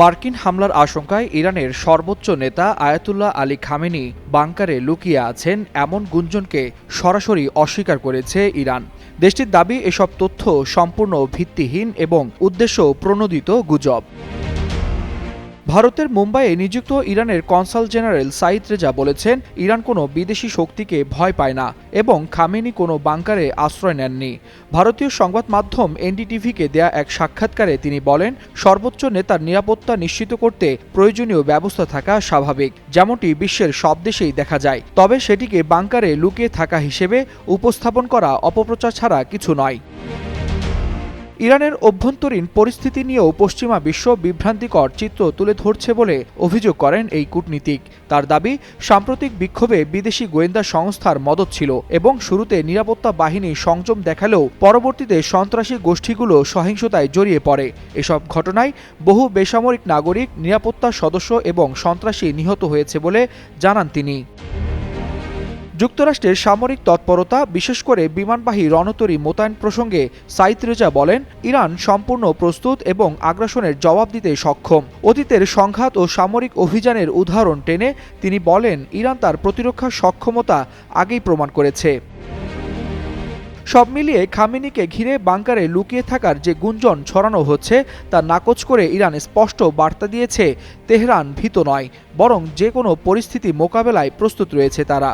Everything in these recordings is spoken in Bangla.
মার্কিন হামলার আশঙ্কায় ইরানের সর্বোচ্চ নেতা আয়াতুল্লাহ আলী খামেনি বাংকারে লুকিয়ে আছেন এমন গুঞ্জনকে সরাসরি অস্বীকার করেছে ইরান। দেশটির দাবি, এসব তথ্য সম্পূর্ণ ভিত্তিহীন এবং উদ্দেশ্য প্রণোদিত গুজব। ভারতের মুম্বাইয়ে নিযুক্ত ইরানের কনসাল জেনারেল সাইদ রেজা বলেছেন, ইরান কোনো বিদেশি শক্তিকে ভয় পায় না এবং খামেনি কোনো বাংকারে আশ্রয় নেননি। ভারতীয় সংবাদ মাধ্যম এনডিটিভিকে দেয়া এক সাক্ষাৎকারে তিনি বলেন, সর্বোচ্চ নেতার নিরাপত্তা নিশ্চিত করতে প্রয়োজনীয় ব্যবস্থা থাকা স্বাভাবিক, যেমনটি বিশ্বের সব দেশেই দেখা যায়। তবে সেটিকে বাংকারে লুকিয়ে থাকা হিসেবে উপস্থাপন করা অপপ্রচার ছাড়া কিছু নয়। ইরানের অভ্যন্তরীণ পরিস্থিতি নিয়েও পশ্চিমা বিশ্ব বিভ্রান্তিকর চিত্র তুলে ধরছে বলে অভিযোগ করেন এই কূটনীতিক। তার দাবি, সাম্প্রতিক বিক্ষোভে বিদেশি গোয়েন্দা সংস্থার মদত ছিল এবং শুরুতে নিরাপত্তা বাহিনী সংযম দেখালেও পরবর্তীতে সন্ত্রাসী গোষ্ঠীগুলো সহিংসতায় জড়িয়ে পড়ে। এসব ঘটনায় বহু বেসামরিক নাগরিক, নিরাপত্তা সদস্য এবং সন্ত্রাসী নিহত হয়েছে বলে জানান তিনি। যুক্তরাষ্ট্রের সামরিক তৎপরতা, বিশেষ করে বিমানবাহী রণতরী মোতায়েন প্রসঙ্গে সাইদ রেজা বলেন, ইরান সম্পূর্ণ প্রস্তুত এবং আগ্রাসনের জবাব দিতে সক্ষম। অতীতের সংঘাত ও সামরিক অভিযানের উদাহরণ টেনে তিনি বলেন, ইরান তার প্রতিরক্ষা সক্ষমতা আগেই প্রমাণ করেছে। সব মিলিয়ে খামিনিকে ঘিরে বাংকারে লুকিয়ে থাকার যে গুঞ্জন ছড়ানো হচ্ছে, তা নাকচ করে ইরান স্পষ্ট বার্তা দিয়েছে, তেহরান ভীত নয়, বরং যে কোনো পরিস্থিতি মোকাবেলায় প্রস্তুত রয়েছে তারা।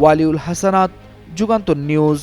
ওয়ালিউল হাসানাত যুগান্তর নিউজ।